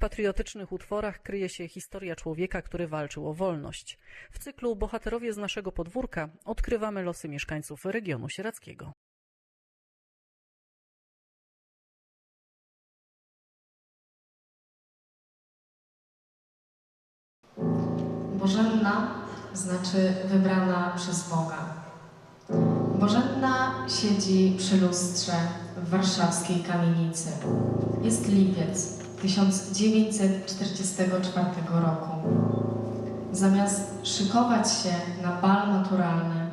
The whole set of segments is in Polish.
patriotycznych utworach kryje się historia człowieka, który walczył o wolność. W cyklu Bohaterowie z naszego podwórka odkrywamy losy mieszkańców regionu sieradzkiego. Bożenna znaczy wybrana przez Boga. Bożenna siedzi przy lustrze w warszawskiej kamienicy. Jest lipiec 1944 roku. Zamiast szykować się na bal naturalny,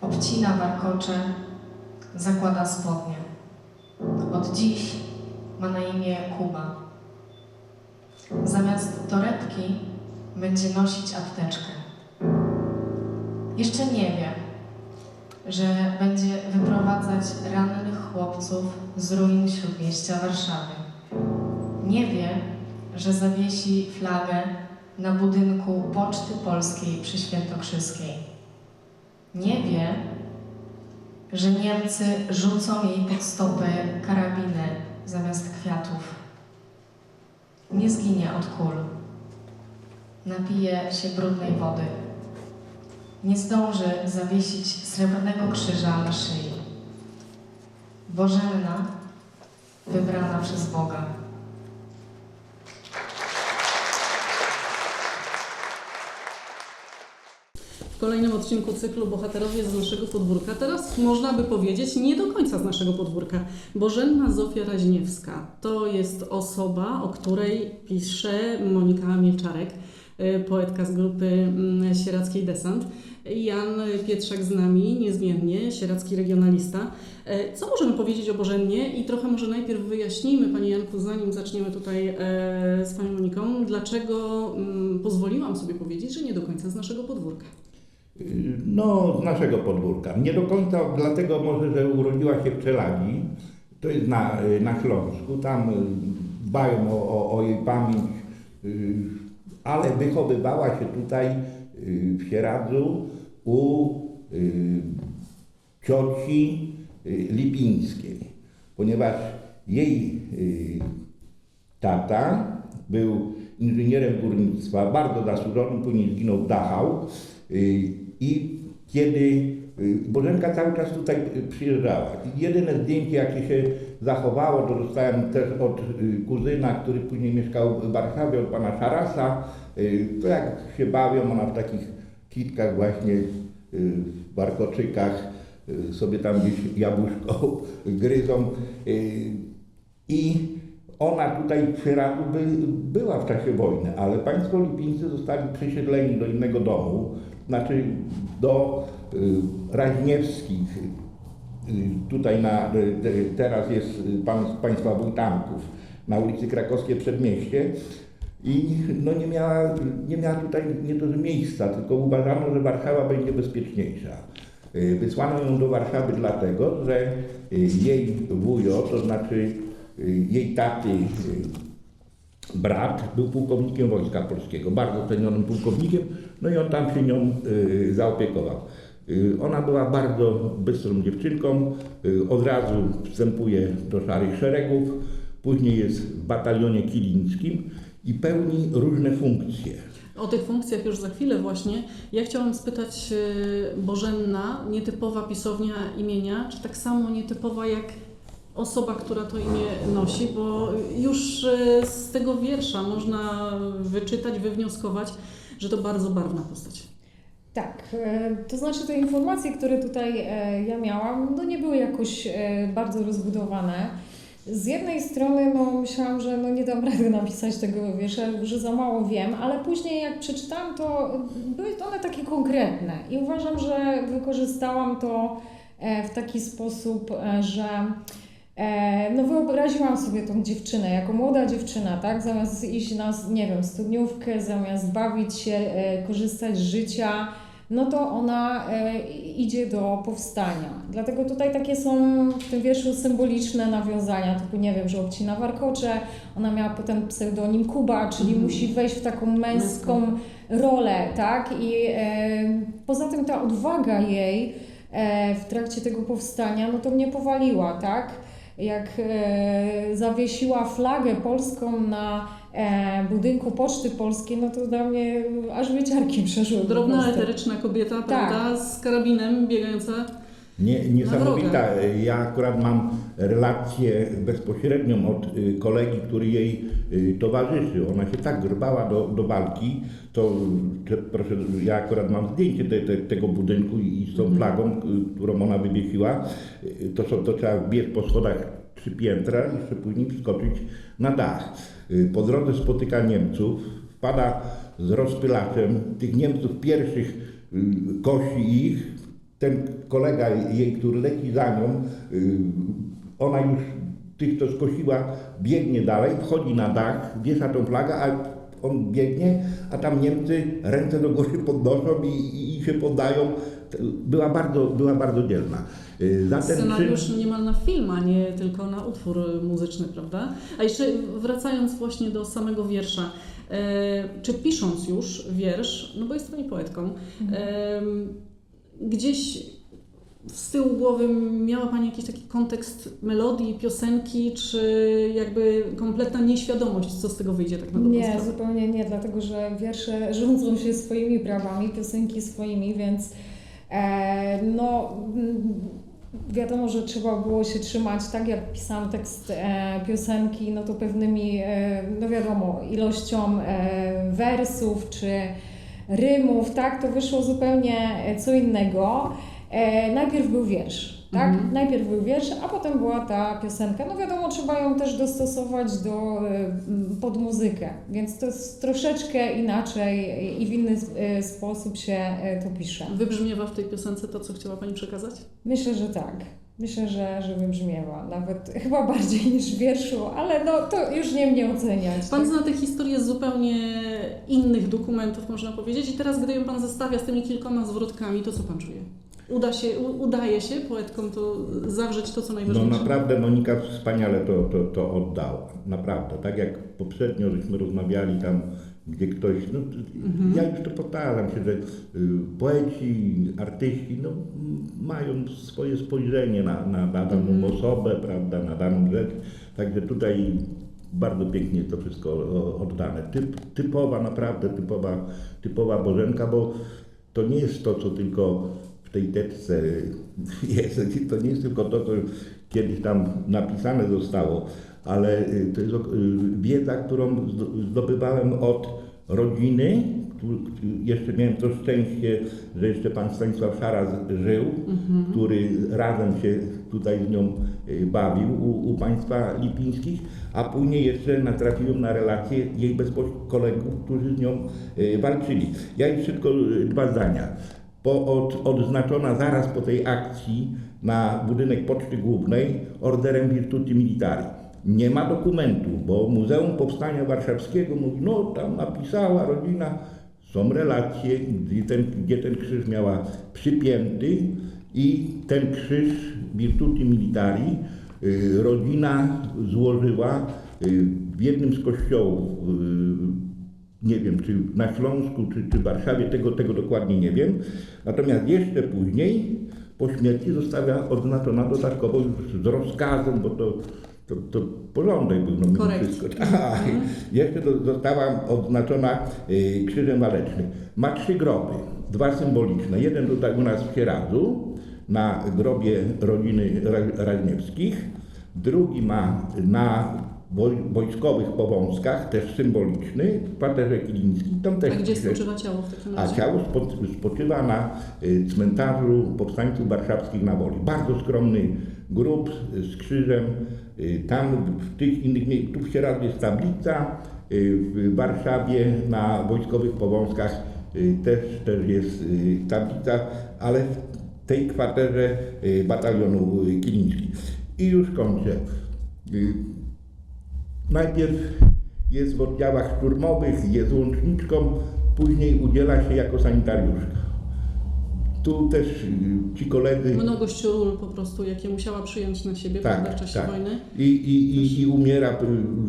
obcina warkocze, zakłada spodnie. Od dziś ma na imię Kuba. Zamiast torebki będzie nosić apteczkę. Jeszcze nie wie, że będzie wyprowadzać rannych chłopców z ruin śródmieścia Warszawy. Nie wie, że zawiesi flagę na budynku Poczty Polskiej przy Świętokrzyskiej. Nie wie, że Niemcy rzucą jej pod stopy karabiny zamiast kwiatów. Nie zginie od kul napije się brudnej wody. Nie zdąży zawiesić srebrnego krzyża na szyi. Bożenna, wybrana przez Boga. Kolejnym odcinku cyklu Bohaterowie z naszego podwórka. Teraz można by powiedzieć nie do końca z naszego podwórka. Bożenna Zofia Raźniewska to jest osoba, o której pisze Monika Mieczarek, y, poetka z grupy mm, Sieradzkiej Desant. Jan Pietrzak z nami, niezmiennie, sieradzki regionalista. E, Co możemy powiedzieć o Bożennie? I trochę może najpierw wyjaśnijmy, Panie Janku, zanim zaczniemy tutaj e, z Panią Moniką, dlaczego mm, pozwoliłam sobie powiedzieć, że nie do końca z naszego podwórka. No, z naszego podwórka. Nie do końca, dlatego może, że urodziła się w Czeladzi, to jest na, na Śląsku, tam y, dbają o, o, o jej pamięć, y, ale wychowywała się tutaj y, w Sieradzu u cioci Lipińskiej, ponieważ jej tata był inżynierem górnictwa, bardzo zasłużonym, później zginął w Dachau y, i kiedy y, Bożenka cały czas tutaj y, przyjeżdżała. Jedyne zdjęcie, jakie się zachowało, to dostałem też od kuzyna, który później mieszkał w Warszawie, od pana Szarasa. To jak się bawią, ona w takich kitkach właśnie, w warkoczykach y, sobie tam gdzieś jabłuszko gryzą. I ona tutaj by, była w czasie wojny, ale państwo lipińscy zostali przesiedleni do innego domu, znaczy do y, Raźniewskich. Y, tutaj na, y, teraz jest pan państwa Wójtanków na ulicy Krakowskie Przedmieście. I no nie, miała, nie miała tutaj nie to, miejsca, tylko uważano, że Warszawa będzie bezpieczniejsza. Wysłano ją do Warszawy dlatego, że jej wujo, to znaczy jej taty y, brat, był pułkownikiem Wojska Polskiego, bardzo cenionym pułkownikiem, no i on tam się nią y, zaopiekował. Y, Ona była bardzo bystrą dziewczynką, od razu wstępuje do szarych szeregów, później jest w batalionie kilińskim i pełni różne funkcje. O tych funkcjach już za chwilę właśnie. Ja chciałam spytać Bożenna, nietypowa pisownia imienia, czy tak samo nietypowa jak osoba, która to imię nosi, bo już e, z tego wiersza można wyczytać, wywnioskować, że to bardzo barwna postać. Tak, e, to znaczy te informacje, które tutaj e, ja miałam, no nie były jakoś bardzo rozbudowane. Z jednej strony no, myślałam, że no, nie dam rady napisać tego wiersza, że za mało wiem, ale później jak przeczytałam, to były one takie konkretne i uważam, że wykorzystałam to w taki sposób, że no wyobraziłam sobie tą dziewczynę, jako młoda dziewczyna, tak, zamiast iść na, nie wiem, studniówkę, zamiast bawić się, e, korzystać z życia, no to ona e, idzie do powstania. Dlatego tutaj takie są w tym wierszu symboliczne nawiązania, typu nie wiem, że obcina warkocze, ona miała potem pseudonim Kuba, czyli Mhm. musi wejść w taką męską rolę, tak? I e, poza tym ta odwaga jej e, w trakcie tego powstania, no to mnie powaliła, tak? Jak e, zawiesiła flagę polską na e, budynku Poczty Polskiej, no to dla mnie aż wyciarki przeszły. Drobna, eteryczna kobieta, Tak. prawda, z karabinem biegająca. Nie, niesamowita. Ja akurat mam relację bezpośrednią od y, kolegi, który jej y, towarzyszy. Ona się tak grbała do, do walki, to te, proszę, ja akurat mam zdjęcie te, te, tego budynku i z tą flagą, y, którą ona wywiesiła. To, są, to trzeba wbiec po schodach trzy piętra i jeszcze później wskoczyć na dach. Po drodze spotyka Niemców, wpada z rozpylaczem. Tych Niemców pierwszych kosi ich, ten kolega jej, który leci za nią, y, ona już tych, co skosiła, biegnie dalej, wchodzi na dach, wiesza tą flagę, a on biegnie, a tam Niemcy ręce do góry podnoszą i, i się poddają. Była bardzo, była bardzo dzielna. Y, Za Scenariusz czyn- niemal na film, a nie tylko na utwór muzyczny, prawda? A jeszcze wracając właśnie do samego wiersza. E, czy pisząc już wiersz, no bo jest Pani poetką, e, gdzieś z tyłu głowy miała Pani jakiś taki kontekst melodii, piosenki, czy jakby kompletna nieświadomość, co z tego wyjdzie tak na dobrą Nie, sprawę? zupełnie nie, dlatego że wiersze rządzą się swoimi prawami, piosenki swoimi, więc e, no mm, wiadomo, że trzeba było się trzymać, tak jak pisałam tekst e, piosenki, no to pewnymi, e, no wiadomo, ilością e, wersów czy rymów, tak, to wyszło zupełnie e, co innego. E, najpierw był wiersz, tak? Mhm. Najpierw był wiersz, a potem była ta piosenka. No wiadomo, trzeba ją też dostosować do, e, pod muzykę, więc to jest troszeczkę inaczej i w inny e, sposób się e, to pisze. Wybrzmiewa w tej piosence to, co chciała Pani przekazać? Myślę, że tak. Myślę, że, że wybrzmiewa. Nawet chyba bardziej niż w wierszu, ale no to już nie mnie oceniać. Pan tak? zna tę historię z zupełnie innych dokumentów, można powiedzieć. I teraz, gdy ją Pan zestawia z tymi kilkoma zwrotkami, to co Pan czuje? Uda się, udaje się poetkom to zawrzeć to, co No najważniejsze? naprawdę Monika wspaniale to, to, to oddała. Naprawdę. Tak jak poprzednio żeśmy rozmawiali tam, gdzie ktoś, no Mhm. ja już to powtarzam się, że y, poeci, artyści, no mają swoje spojrzenie na, na, na daną Mhm. osobę, prawda, na daną rzecz. Także tutaj bardzo pięknie to wszystko oddane. Typ, typowa, naprawdę typowa, typowa Bożenka, bo to nie jest to, co tylko tej teczce jest. To nie jest tylko to, co kiedyś tam napisane zostało, ale y, to jest y, wiedza, którą zdo- zdobywałem od rodziny. Jeszcze miałem to szczęście, że jeszcze pan Stanisław Szara z- żył, który razem się tutaj z nią y, bawił u, u państwa lipińskich, a później jeszcze natrafiłem na relacje jej bezpośrednich kolegów, którzy z nią walczyli. Ja tylko y, dwa zdania. Po, od, odznaczona zaraz po tej akcji na budynek Poczty Głównej orderem Virtuti Militari. Nie ma dokumentu, bo Muzeum Powstania Warszawskiego mówi, no tam napisała rodzina, są relacje, gdzie ten, gdzie ten krzyż miała przypięty i ten krzyż Virtuti Militari y, rodzina złożyła y, w jednym z kościołów y, nie wiem, czy na Śląsku, czy, czy w Warszawie, tego, tego dokładnie nie wiem. Natomiast jeszcze później, po śmierci, została odznaczona dodatkowo już z rozkazem, bo to, to, to porządek był. No, mimo wszystko. Tak. Jeszcze do, została odznaczona y, krzyżem walecznym. Ma trzy groby, dwa symboliczne. Jeden tutaj u nas w Sieradzu, na grobie rodziny Ra- Raźniewskich. Drugi ma na wojskowych powązkach, też symboliczny, w kwaterze Kilińskiej. Tam też A gdzie spoczywa ciało w takim A razie? ciało spo, spoczywa na y, cmentarzu powstańców warszawskich na Woli. Bardzo skromny grób z krzyżem. Y, Tam w tych innych miejscach, tu w Sieradzu jest tablica, y, w Warszawie na wojskowych powązkach też, też jest tablica, ale w tej kwaterze batalionu Kiliński. I już kończę. Najpierw jest w oddziałach szturmowych, jest łączniczką, później udziela się jako sanitariuszka. Tu też y, ci koledzy. Mnogość ról po prostu, jakie musiała przyjąć na siebie Tak, prawda, w czasie tak. wojny. I, i, i, I umiera, y,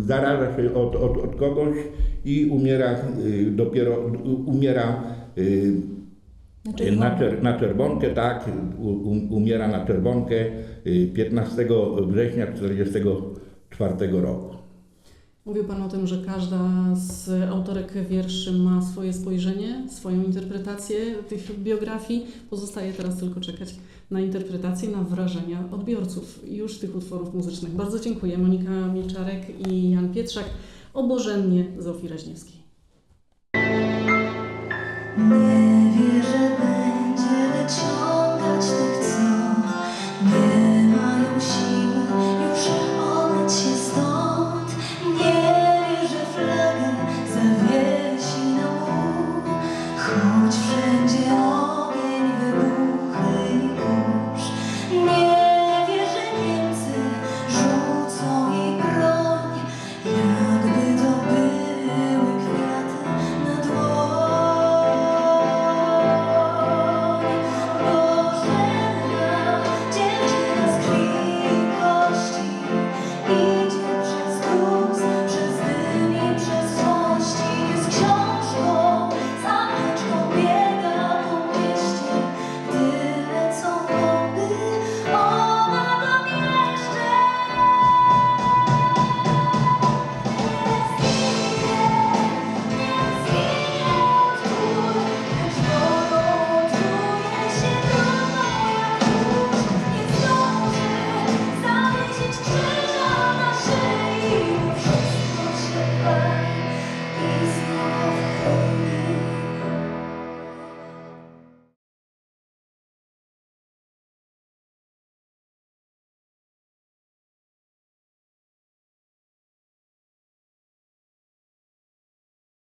zaraża się od, od, od kogoś i umiera dopiero, umiera y, Znaczy, na, na czerwonkę, tak, umiera na czerwonkę y, 15 września 1944 roku. Mówił Pan o tym, że każda z autorek wierszy ma swoje spojrzenie, swoją interpretację tych biografii. Pozostaje teraz tylko czekać na interpretację, na wrażenia odbiorców już tych utworów muzycznych. Bardzo dziękuję. Monika Milczarek i Jan Pietrzak. Obożennie Zofii Raźniewskiej.